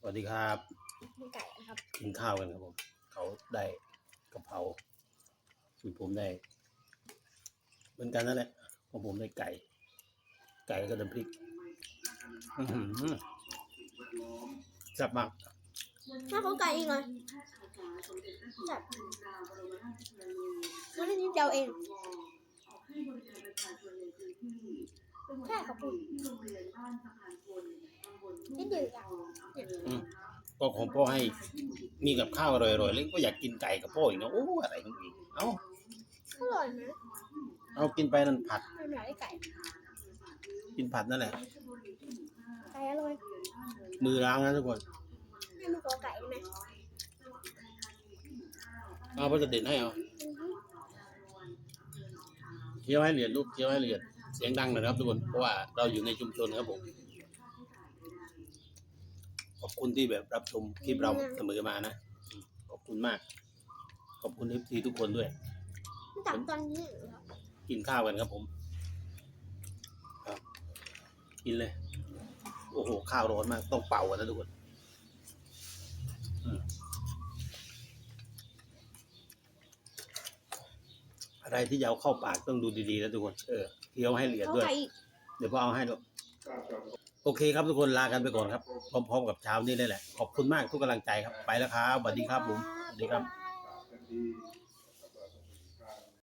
สวัสดีครับมีไก่นะครับ กินข้าวกันครับผม เขาได้กะเพราส่วนผมได้ เหมือนกันนั่นแหละของผมได้ไก่ ไก่แล้วก็น้ำพริกอื้อหือแซ่บมากถ้าเขาไก่อีกหน่อยแบบมันได้นิดเดียวเองแค่ขอบคุณนิ ดเดียวอะอืมก็ของพ่อให้มีกับข้าวอร่อยๆแล้วก็อยากกินไก่กับพ่ออีกนะโอ้อะไรของอีกเอาอร่อยไหมเอากินไปนั่นผัดไม่เหมือนไอ้ไก่กินผัดนั่นแหละ ไก่อร่อยมือล้างนะทุกคนให้มันกอไก่ได้ไหมเอาพระจะเด็ดให้เอาอือฮึเคี้ยวให้ละเอียดลูกเคี้ยวให้ละเอียดเสียงดังหน่อยนะครับทุกคนเพราะว่าเราอยู่ในชุมชนครับผม ขอบคุณที่แบบรับชมคลิปเราเสมอมานะอืมขอบคุณมาก ขอบคุณเอฟซีทุกคนด้วยมันตัดตอนนี้เหรอกินข้าวกันครับผมครับกินเลย โอ้โห ข้าวร้อนมาก ต้องเป่ากันนะทุกคนอืมอะไรที่จะเอาเข้าปากต้องดูดีๆนะทุกคน เออเคี้ยวให้ละเอียดเขาด้วยไก่อีก เดี๋ยวพ่อเอาให้ดู โอเคครับทุกคนลากันไปก่อนครับ พร้อม ๆ กับเช้านี้เลยแหละ ขอบคุณมากทุกกำลังใจครับ ไปแล้วครับสวัสดีครับผมสวัสดีครับ